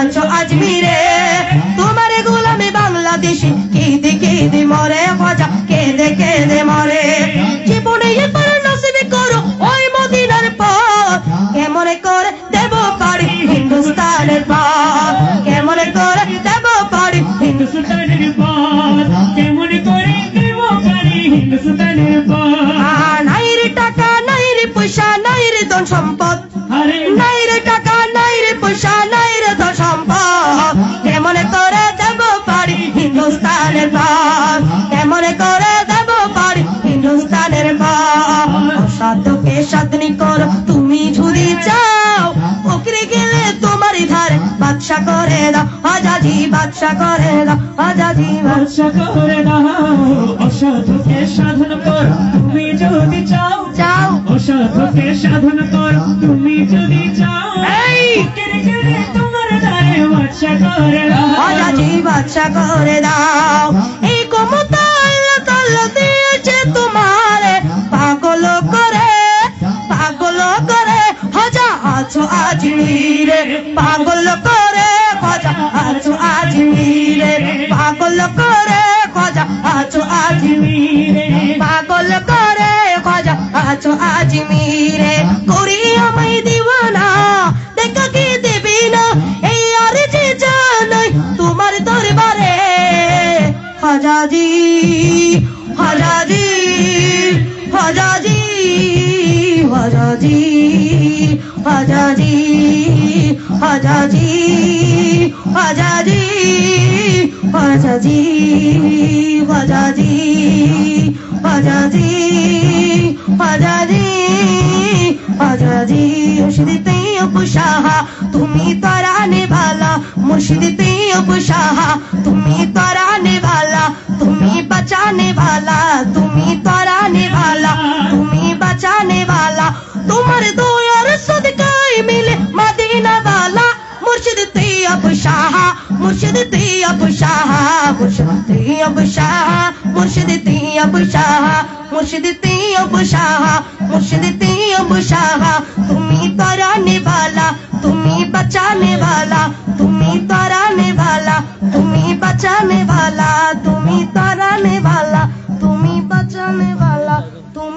আছো আজমিরে। তোমার গোলামে বাংলাদেশি কেঁদে কেঁদে মরে খোঁজা, কেঁদে কেঁদে মরে। জীবনে এবার নসিবে করো ওই মদিনার পর কেমন করে দেব পারি হিন্দুস্তানের পর কেমন করে দেব পারি হিন্দুস্তানের পথ। কেমন করে দেব পারি হিন্দুস্তানের পথ। নাই রে টাকা, নাই রে পয়সা, নাই রে ধন সম্পদ। অসাধ্যকে সাধনি কর তুমি যদি চাও। ওকরে গেলে তোমার ধারে বাদশা করে দাও আজাজি বাদশা করে দাও আজাজি বাদশা। করে দাও অসাধুকে সাধন কর তুমি যদি চাও। চাও। অসাধুকে সাধন কর তুমি যদি চাও। এই! কেড়ে কেড়ে তোমার দ্বারে বাদশা করে দাও আজাজি বাদশা করে দাও আছো আজমিরে পাগল করে হজা আছো আজমিরে পাগল করে হজা আছো আজমিরে পাগল করে হজা আছো আজমিরে করি আমায় দিওয়ানা, দেখা কি দেবি না, এই আর যে জানাই তোমার দরবারে। হাজাজি হাজাজি হাজাজি হাজাজি। হাজাজি হাজাজি হাজাজি হাজাজি হাজাজি হাজাজি হাজাজি হাজাজি মুর্শিদিতে উপসাহা তুমি তরানে ভালা মুর্শিদিতে উপসাহা তুমি তরানে ভালা তুমি বাঁচানে ভালা তুমি তরানে ভালা তুমি বাঁচানে ভালা তোমার দয়ার मुर्शिद अब शाह, मुर्शिद अब शाह, मुर्शिद अब शाह, मुर्शिद अब शाह, मुर्शिद अब शाह। तुम्ही तराने वाला, तुम्ही बचाने वाला, तुम्ही तराने वाला, तुम्हें बचाने वाला तारा तराने वाला, तुम्हें बचाने वाला, तुम्हें